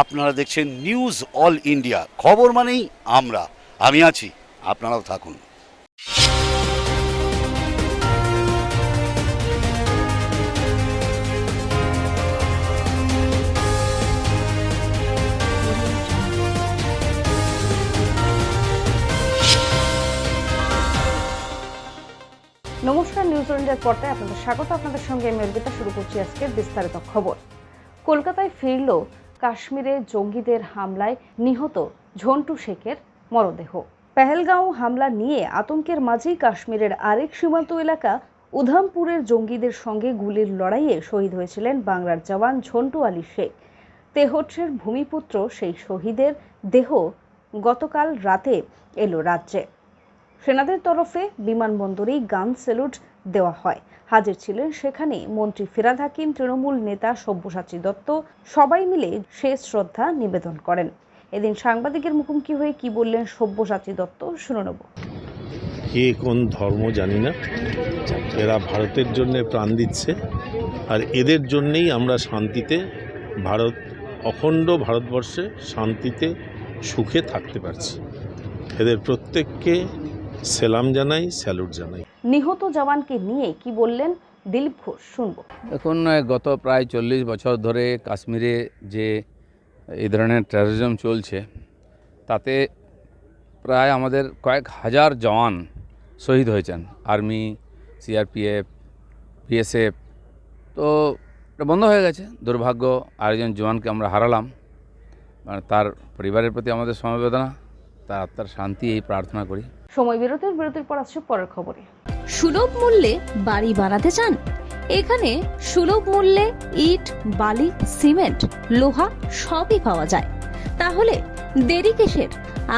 আপনারা দেখছেন news all India খবর মানেই আমরা। আমি আছি, আপনারাও থাকুন। নমস্কার নিউজ ইন্ডিয়ার পর্দায় আপনাদের স্বাগত। আপনাদের সঙ্গে আমি অর্পিতা, শুরু করছি আজকের বিস্তারিত খবর। কলকাতায় ফিরল কাশ্মীরে জঙ্গিদের হামলায় নিহত ঝন্টু শেখের মরদেহ। পেহেলগাঁও হামলা নিয়ে আতঙ্কের মাঝেই কাশ্মীরের আরেক সীমান্ত এলাকা উধামপুরের জঙ্গিদের সঙ্গে গুলির লড়াইয়ে শহীদ হয়েছিলেন বাংলার জওয়ান ঝন্টু আলী শেখ। তেহট্টের ভূমিপুত্র সেই শহীদের দেহ গতকাল রাতে এলো রাজ্যে। সেনাদের তরফে বিমানবন্দরেই গান স্যালুট দেওয়া হয়। হাজির ছিলেন সেখানে মন্ত্রী ফিরাদ হাকিম, তৃণমূল নেতা সব্যসাচী দত্ত, সবাই মিলে শেষ শ্রদ্ধা নিবেদন করেন। এদিন সাংবাদিকের মুখোমুখি হয়ে কি বললেন সব্যসাচী দত্ত, শুনে নেব। কে কোন ধর্ম জানি না। এরা ভারতের জন্য প্রাণ দিচ্ছে, আর এদের জন্যেই আমরা শান্তিতে ভারত, অখণ্ড ভারতবর্ষে শান্তিতে সুখে থাকতে পারছি। এদের প্রত্যেককে সেলাম জানাই স্যালুট জানাই। নিহত জওয়ানকে নিয়ে কি বললেন দিলীপ ঘোষ শুনব। এখন গত প্রায় চল্লিশ বছর ধরে কাশ্মীরে যে এই ধরনের টেরোরিজম চলছে তাতে প্রায় আমাদের কয়েক হাজার জওয়ান শহীদ হয়েছেন। আর্মি সিআরপিএফ বিএসএফ তো এটা বন্ধ হয়ে গেছে। দুর্ভাগ্য আরেকজন জওয়ানকে আমরা হারালাম। তার পরিবারের প্রতি আমাদের সমবেদনা তার আত্মার শান্তি এই প্রার্থনা করি। সময় বিরতির বিরতির পর আসছে পরের খবরে। সুলভ মূল্যে বাড়ি বানাতে চান? এখানে সুলভ মূল্যে ইট বালি সিমেন্ট লোহা সবই পাওয়া যায়। তাহলে দেরি কিসের?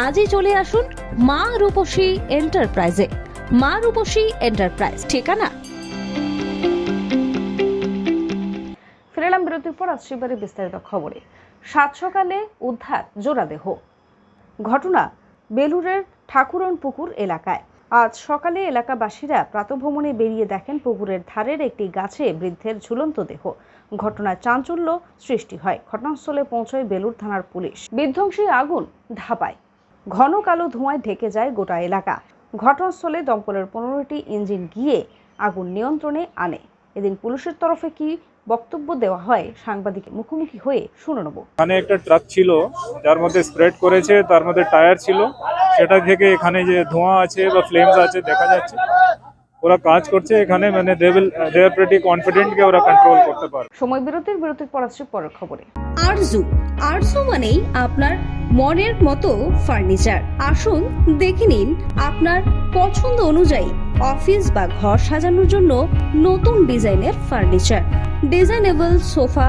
আজই চলে আসুন মা রূপসী এন্টারপ্রাইজে। মা রূপসী এন্টারপ্রাইজ ঠিকানা? ফিরে এলাম বিরতির পর আসছে এবারে বিস্তারিত খবরে। সাত সকালে উদ্ধার জোড়াদেহ ঘটনা বেলুরের ঠাকুরন পুকুর এলাকায়। আজ সকালে এলাকাবাসীরা প্রাতভ্রমণে বেরিয়ে দেখেন পুকুরের ধারের একটি গাছে বৃদ্ধের ঝুলন্ত দেহ। ঘটনায় চাঞ্চল্য সৃষ্টি হয়। ঘটনাস্থলে পৌঁছয় বেলুর থানার পুলিশ। বিধ্বংসী আগুন ধাপায় ঘন কালো ধোঁয়ায় ঢেকে যায় গোটা এলাকা। ঘটনাস্থলে দমকলের পনেরোটি ইঞ্জিন গিয়ে আগুন নিয়ন্ত্রণে আনে। এদিন পুলিশের তরফে কি বক্তব্য দেওয়া হয় সাংবাদিকের মুখোমুখি হয়ে শুনে নেব। এখানে একটা ট্রাক ছিল, যার মধ্যে স্প্রেড করেছে, তার মধ্যে টায়ার ছিল। সেটা থেকে এখানে যে ধোঁয়া আছে বা ফ্লেমস আছে দেখা যাচ্ছে। ওরা কাজ করছে এখানে মানে they will they are pretty confident যে ওরা কন্ট্রোল করতে পারবে। সময় বিরতির বিরতির পর আসছে পরের খবরে। আরজু আরজু মানেই আপনার মনের মতো ফার্নিচার আসুন দেখে নিন আপনার পছন্দ অনুযায়ী অফিস বা ঘর সাজানোর জন্য নতুন ডিজাইনের furniture designable sofa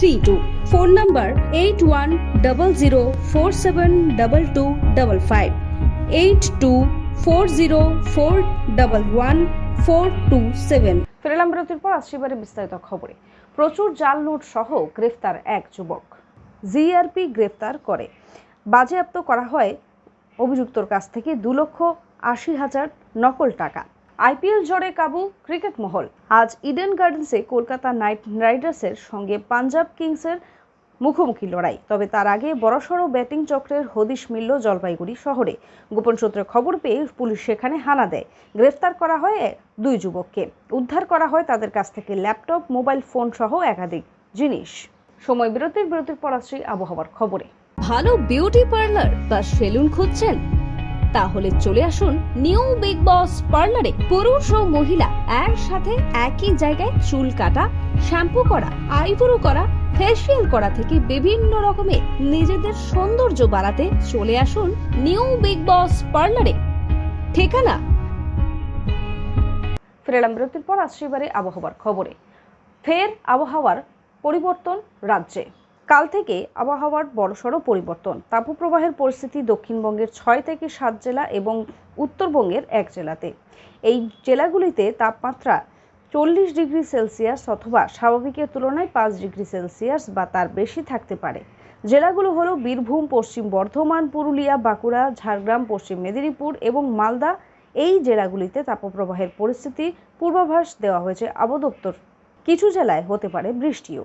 three two phone number eight one double zero four seven double two double five eight two four zero four double one four two seven ফিরে এলাম বিরতির পর আসছে বিস্তারিত খবরে। প্রচুর জাল নোট সহ গ্রেফতার এক যুবক। জিআরপি গ্রেফতার করে। বাজেয়াপ্ত করা হয় অভিযুক্তর কাছ থেকে দু লক্ষ আশি হাজার নকল টাকা। আইপিএল জ্বরে কাবু ক্রিকেট মহল। আজ ইডেন গার্ডেন্সে কলকাতা নাইট রাইডার্সের সঙ্গে পাঞ্জাব কিংসের মুখোমুখি লড়াই। তবে তার আগে বড়সড় ব্যাটিং চক্রের হদিশ মিলল জলপাইগুড়ি শহরে। গোপন সূত্রে খবর পেয়ে পুলিশ সেখানে হানা দেয়। গ্রেফতার করা হয় দুই যুবককে। উদ্ধার করা হয় তাদের কাছ থেকে ল্যাপটপ, মোবাইল ফোন সহ একাধিক জিনিস। সময় বিরতির বিরতির পর আসছি আবহাওয়ার খবরে। ভালো বিউটি পার্লার বা সেলুন খুঁজছেন? তাহলে চলে আসুন নিউ বিগ বস পার্লারে। পুরুষ ও মহিলা একসাথে একই জায়গায় চুল কাটা, শ্যাম্পু করা, আইব্রো করা, ফেসিয়াল করা থেকে বিভিন্ন রকমের নিজেদের সৌন্দর্য বাড়াতে চলে আসুন নিউ বিগ বস পার্লারে। ঠিকানা? ফিরে এলাম বিরতির পর আসছি এবারে আবহাওয়ার খবরে। ফের আবহাওয়ার পরিবর্তন রাজ্যে। কাল থেকে আবহাওয়ার বড়সড় পরিবর্তন। তাপপ্রবাহের পরিস্থিতি দক্ষিণবঙ্গের ছয় থেকে সাত জেলা এবং উত্তরবঙ্গের এক জেলাতে। এই জেলাগুলিতে তাপমাত্রা চল্লিশ ডিগ্রি সেলসিয়াস অথবা স্বাভাবিকের তুলনায় পাঁচ ডিগ্রি সেলসিয়াস বা তার বেশি থাকতে পারে। জেলাগুলো হলো বীরভূম, পশ্চিম বর্ধমান, পুরুলিয়া, বাঁকুড়া, ঝাড়গ্রাম, পশ্চিম মেদিনীপুর এবং মালদা। এই জেলাগুলিতে তাপপ্রবাহের পরিস্থিতি পূর্বাভাস দেওয়া হয়েছে আবহাওয়া দপ্তর কিছু জেলায় হতে পারে বৃষ্টিও।